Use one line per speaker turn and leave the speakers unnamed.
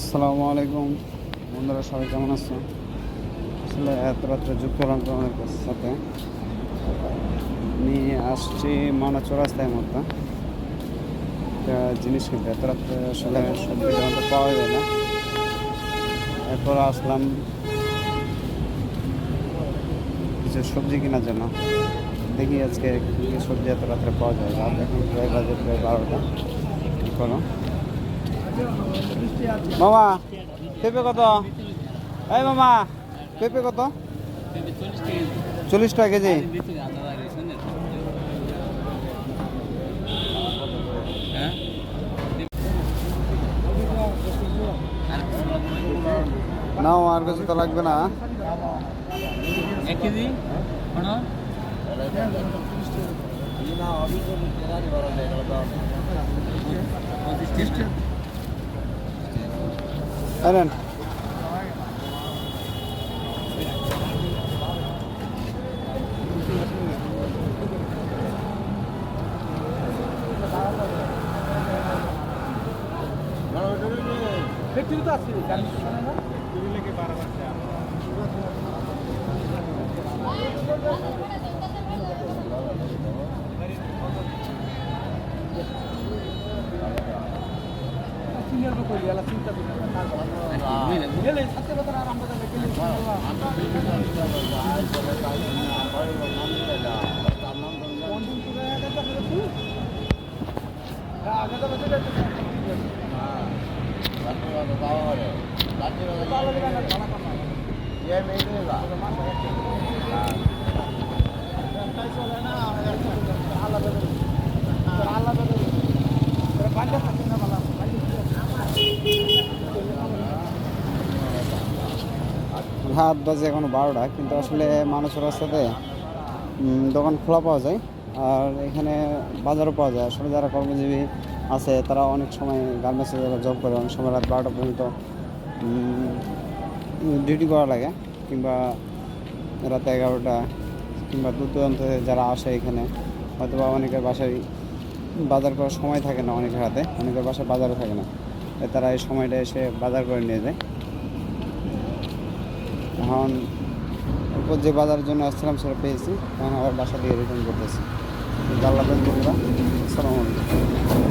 আসসালামু আলাইকুম। বন্ধুরা, সবাই কেমন আছো? আসলে এত রাত্রে যুক্ত হলাম তোমাদের সাথে। আমি আসছি মানা চৌরাস্তায় মতো একটা জিনিস কিনতে এত রাত্রে আসলে সবজি মতো পাওয়া যায় না। এরপর আসলাম কিছু সবজি কেনার জন্য। দেখি আজকে কী সবজি এত রাত্রে পাওয়া যায়। রাত এখন প্রায় বাজে প্রায় বারোটা। কী করো? মামা পেঁপে কত? এই মামা পেঁপে কত? চল্লিশ টাকা কেজি। নাও আর কিছু তো লাগবে না।
এক কেজি? নেন Thank you.
ನಿಯರ್ಬೇಕು ಕೊಡಿ ಎಲ್ಲ ಸಿಗ್ತದೆ রাত বাজে এখনও বারোটা, কিন্তু আসলে মানুষের রাস্তাতে দোকান খোলা পাওয়া যায়, আর এখানে বাজারও পাওয়া যায়। আসলে যারা কর্মজীবী আছে, তারা অনেক সময় গার্মেন্টসে যারা জব করে, অনেক সময় রাত বারোটা পর্যন্ত ডিউটি করা লাগে, কিংবা রাত এগারোটা, কিংবা দূর দূরান্ত যারা আসে এখানে হয়তো বা অনেকের বাসায় বাজার করার সময় থাকে না অনেকের হাতে, অনেকের বাসায় বাজারও থাকে না। তারা এই সময়টা এসে বাজার করে নিয়ে যায়। এখন উপর যে বাজারের জন্য আসছিলাম সেটা পেয়েছি। এখন আবার বাসা দিয়ে রিটার্ন করতেছি। আল্লাহ বন্ধুরা, আসসালামু আলাইকুম।